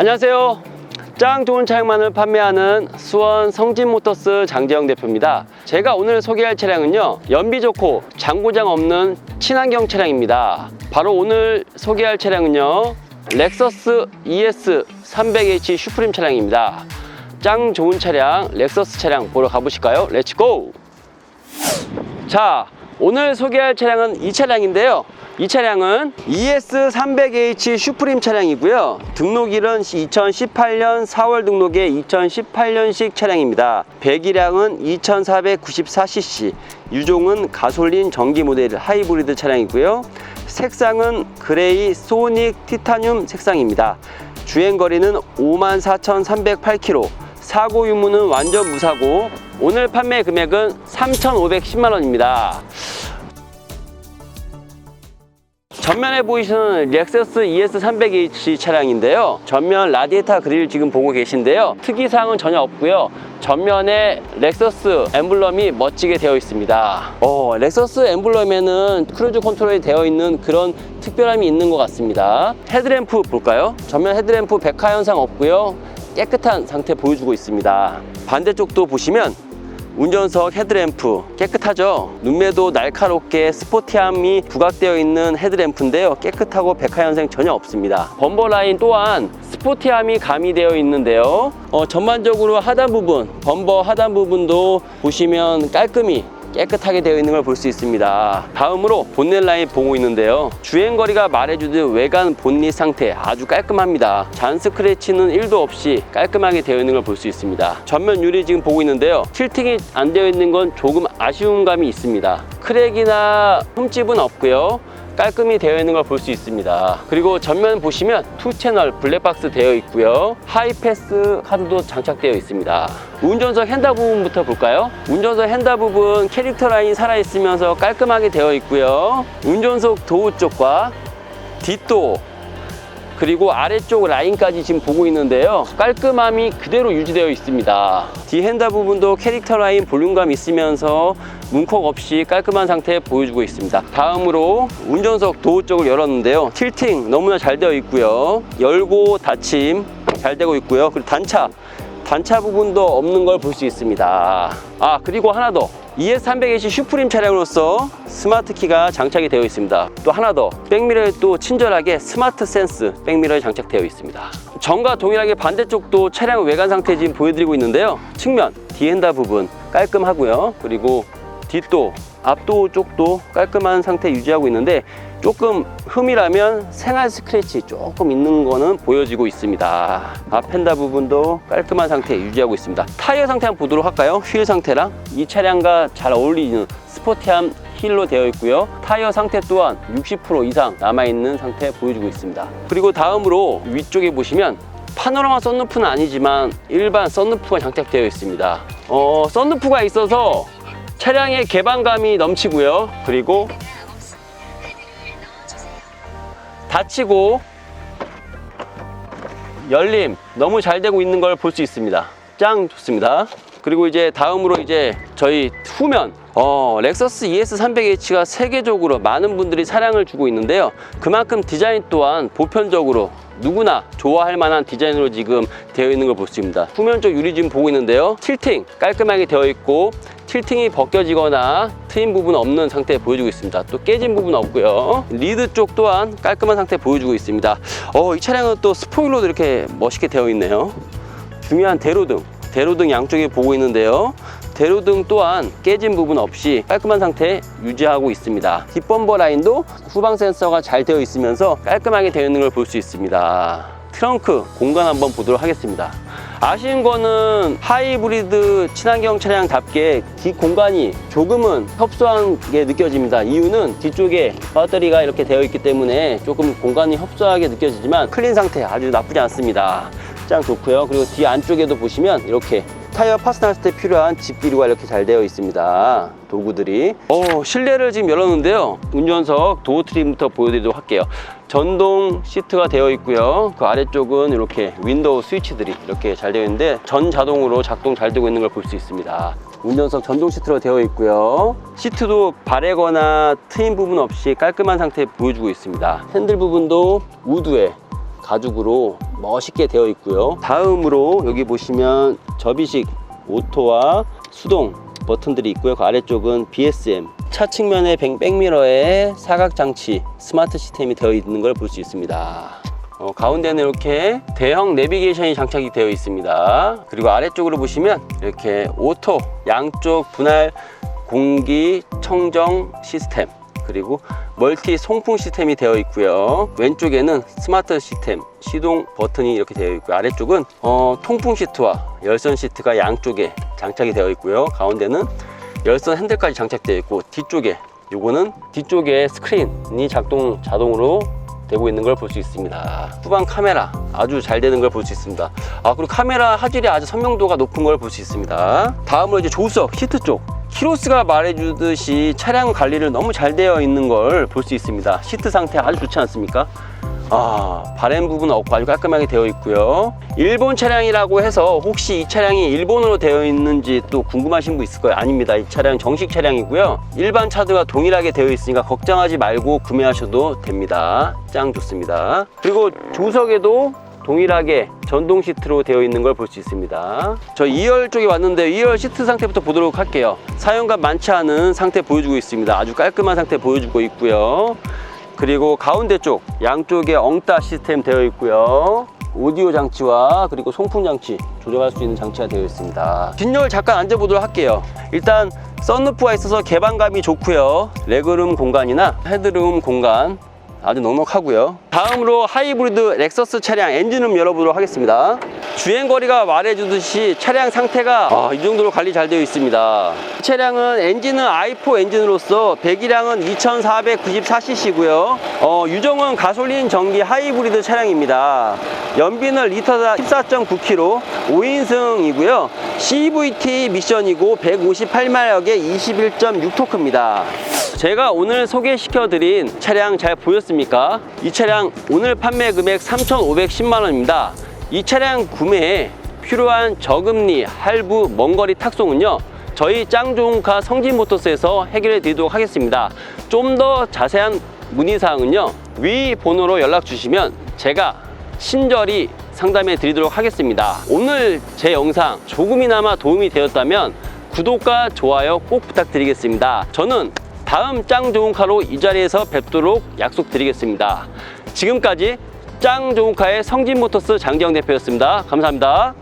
안녕하세요. 짱 좋은 차량만을 판매하는 수원 성진모터스 장재영 대표입니다. 제가 오늘 소개할 차량은요, 연비 좋고 장고장 없는 친환경 차량입니다. 바로 오늘 소개할 차량은요, 렉서스 ES 300H 슈프림 차량입니다. 짱 좋은 차량, 렉서스 차량 보러 가보실까요? 렛츠고! 자, 오늘 소개할 차량은 이 차량인데요. 이 차량은 ES300H 슈프림 차량이고요. 등록일은 2018년 4월 등록의 2018년식 차량입니다. 배기량은 2494cc, 유종은 가솔린 전기 모델 하이브리드 차량이고요. 색상은 그레이 소닉 티타늄 색상입니다. 주행거리는 54,308km, 사고 유무는 완전 무사고 오늘 판매 금액은 3,510만 원입니다. 전면에 보이시는 렉서스 ES300H 차량인데요. 전면 라디에이터 그릴 지금 보고 계신데요. 특이사항은 전혀 없고요. 전면에 렉서스 엠블럼이 멋지게 되어 있습니다. 어, 렉서스 엠블럼에는 크루즈 컨트롤이 되어 있는 그런 특별함이 있는 것 같습니다. 헤드램프 볼까요? 전면 헤드램프 백화 현상 없고요. 깨끗한 상태 보여주고 있습니다. 반대쪽도 보시면 운전석 헤드램프 깨끗하죠? 눈매도 날카롭게 스포티함이 부각되어 있는 헤드램프인데요. 깨끗하고 백화 현상 전혀 없습니다. 범버 라인 또한 스포티함이 가미되어 있는데요. 어, 전반적으로 하단 부분, 범버 하단 부분도 보시면 깔끔히 깨끗하게 되어 있는 걸 볼 수 있습니다. 다음으로 본넷 라인 보고 있는데요. 주행거리가 말해주듯 외관 본닛 상태 아주 깔끔합니다. 잔 스크래치는 1도 없이 깔끔하게 되어 있는 걸 볼 수 있습니다. 전면 유리 지금 보고 있는데요. 틸팅이 안 되어 있는 건 조금 아쉬운 감이 있습니다. 크랙이나 흠집은 없고요. 깔끔히 되어 있는 걸 볼 수 있습니다. 그리고 전면 보시면 투 채널 블랙박스 되어 있고요. 하이패스 카드도 장착되어 있습니다. 운전석 핸다 부분부터 볼까요? 운전석 핸다 부분 캐릭터 라인이 살아있으면서 깔끔하게 되어 있고요. 운전석 도우 쪽과 뒷도 그리고 아래쪽 라인까지 지금 보고 있는데요. 깔끔함이 그대로 유지되어 있습니다. 뒤 핸다 부분도 캐릭터 라인 볼륨감 있으면서 문콕 없이 깔끔한 상태 보여주고 있습니다. 다음으로 운전석 도어 쪽을 열었는데요. 틸팅 너무나 잘 되어 있고요. 열고 닫힘 잘 되고 있고요. 그리고 단차 단차 부분도 없는 걸 볼 수 있습니다. 아 그리고 하나 더 ES300H 슈프림 차량으로서 스마트 키가 장착이 되어 있습니다. 또 하나 더 백미러에 또 친절하게 스마트 센스 백미러에 장착되어 있습니다. 전과 동일하게 반대쪽도 차량 외관 상태 지금 보여드리고 있는데요. 측면 디엔다 부분 깔끔하고요. 그리고 뒷도 앞도 쪽도 깔끔한 상태 유지하고 있는데 조금 흠이라면 생활 스크래치 조금 있는 거는 보여지고 있습니다. 앞 펜다 부분도 깔끔한 상태 유지하고 있습니다. 타이어 상태 한번 보도록 할까요? 휠 상태랑 이 차량과 잘 어울리는 스포티함 힐로 되어 있고요. 타이어 상태 또한 60% 이상 남아있는 상태 보여주고 있습니다. 그리고 다음으로 위쪽에 보시면 파노라마 썬루프는 아니지만 일반 썬루프가 장착되어 있습니다. 어, 썬루프가 있어서 차량의 개방감이 넘치고요. 그리고 닫히고 열림 너무 잘 되고 있는 걸 볼 수 있습니다. 짱 좋습니다. 그리고 이제 다음으로 이제 저희 후면 어, 렉서스 ES300H가 세계적으로 많은 분들이 사랑을 주고 있는데요. 그만큼 디자인 또한 보편적으로 누구나 좋아할 만한 디자인으로 지금 되어 있는 걸 볼 수 있습니다. 후면 쪽 유리 지금 보고 있는데요. 틸팅 깔끔하게 되어 있고 틸팅이 벗겨지거나 트임 부분 없는 상태 보여주고 있습니다. 또 깨진 부분 없고요. 리드 쪽 또한 깔끔한 상태 보여주고 있습니다. 어, 이 차량은 또 스포일러도 이렇게 멋있게 되어 있네요. 중요한 대로등, 대로등 양쪽에 보고 있는데요. 대로등 또한 깨진 부분 없이 깔끔한 상태 유지하고 있습니다. 뒷범버 라인도 후방 센서가 잘 되어 있으면서 깔끔하게 되어 있는 걸 볼 수 있습니다. 트렁크 공간 한번 보도록 하겠습니다. 아쉬운 거는 하이브리드 친환경 차량답게 뒷 공간이 조금은 협소한 게 느껴집니다. 이유는 뒤쪽에 배터리가 이렇게 되어 있기 때문에 조금 공간이 협소하게 느껴지지만 클린 상태 아주 나쁘지 않습니다. 짱 좋고요. 그리고 뒤 안쪽에도 보시면 이렇게 타이어 파스나했을 때 필요한 집기류가 이렇게 잘 되어 있습니다. 도구들이. 어, 실내를 지금 열었는데요. 운전석 도어 트림부터 보여드리도록 할게요. 전동 시트가 되어 있고요. 그 아래쪽은 이렇게 윈도우 스위치들이 이렇게 잘 되어 있는데 전 자동으로 작동 잘 되고 있는 걸 볼 수 있습니다. 운전석 전동 시트로 되어 있고요. 시트도 바래거나 트임 부분 없이 깔끔한 상태 보여주고 있습니다. 핸들 부분도 우드에 가죽으로 멋있게 되어 있고요. 다음으로 여기 보시면 접이식 오토와 수동 버튼들이 있고요. 그 아래쪽은 BSM 차 측면에 백- 백미러에 사각 장치 스마트 시스템이 되어 있는 걸 볼 수 있습니다. 어, 가운데는 이렇게 대형 내비게이션이 장착이 되어 있습니다. 그리고 아래쪽으로 보시면 이렇게 오토 양쪽 분할 공기 청정 시스템 그리고 멀티 송풍 시스템이 되어 있고요. 왼쪽에는 스마트 시스템 시동 버튼이 이렇게 되어 있고요. 아래쪽은 어, 통풍 시트와 열선 시트가 양쪽에 장착이 되어 있고요. 가운데는 열선 핸들까지 장착되어 있고 뒤쪽에 요거는 뒤쪽에 스크린이 작동 자동으로 되고 있는 걸 볼 수 있습니다. 후방 카메라 아주 잘 되는 걸 볼 수 있습니다. 아 그리고 카메라 화질이 아주 선명도가 높은 걸 볼 수 있습니다. 다음으로 이제 조수석 시트 쪽. 키로스가 말해주듯이 차량 관리를 너무 잘 되어 있는 걸 볼 수 있습니다. 시트 상태 아주 좋지 않습니까? 아, 바램 부분 없고 아주 깔끔하게 되어 있고요. 일본 차량이라고 해서 혹시 이 차량이 일본어로 되어 있는지 또 궁금하신 분 있을 거예요. 아닙니다. 이 차량 정식 차량이고요. 일반 차들과 동일하게 되어 있으니까 걱정하지 말고 구매하셔도 됩니다. 짱 좋습니다. 그리고 조석에도 동일하게 전동 시트로 되어 있는 걸 볼 수 있습니다. 저 2열 쪽에 왔는데 2열 시트 상태부터 보도록 할게요. 사용감 많지 않은 상태 보여주고 있습니다. 아주 깔끔한 상태 보여주고 있고요. 그리고 가운데 쪽 양쪽에 엉따 시스템 되어 있고요. 오디오 장치와 그리고 송풍 장치 조정할 수 있는 장치가 되어 있습니다. 뒷열 잠깐 앉아보도록 할게요. 일단 썬루프가 있어서 개방감이 좋고요. 레그룸 공간이나 헤드룸 공간 아주 넉넉하고요. 다음으로 하이브리드 렉서스 차량 엔진룸 열어보도록 하겠습니다. 주행거리가 말해주듯이 차량 상태가 아, 이 정도로 관리 잘 되어 있습니다. 이 차량은 엔진은 i4 엔진으로서 배기량은 2494cc고요. 어, 유정은 가솔린 전기 하이브리드 차량입니다. 연비는 리터당 14.9km, 5인승이고요. CVT 미션이고 158마력에 21.6토크입니다. 제가 오늘 소개시켜드린 차량 잘 보였습니까? 이 차량 오늘 판매 금액 3,510만 원입니다. 이 차량 구매에 필요한 저금리, 할부, 먼거리 탁송은요. 저희 짱 좋은 카 성진모터스에서 해결해 드리도록 하겠습니다. 좀 더 자세한 문의사항은요. 위 번호로 연락 주시면 제가 친절히 상담해 드리도록 하겠습니다. 오늘 제 영상 조금이나마 도움이 되었다면 구독과 좋아요 꼭 부탁드리겠습니다. 저는 다음 짱 좋은 카로 이 자리에서 뵙도록 약속드리겠습니다. 지금까지 짱 좋은 카의 성진 모터스 장지영 대표였습니다. 감사합니다.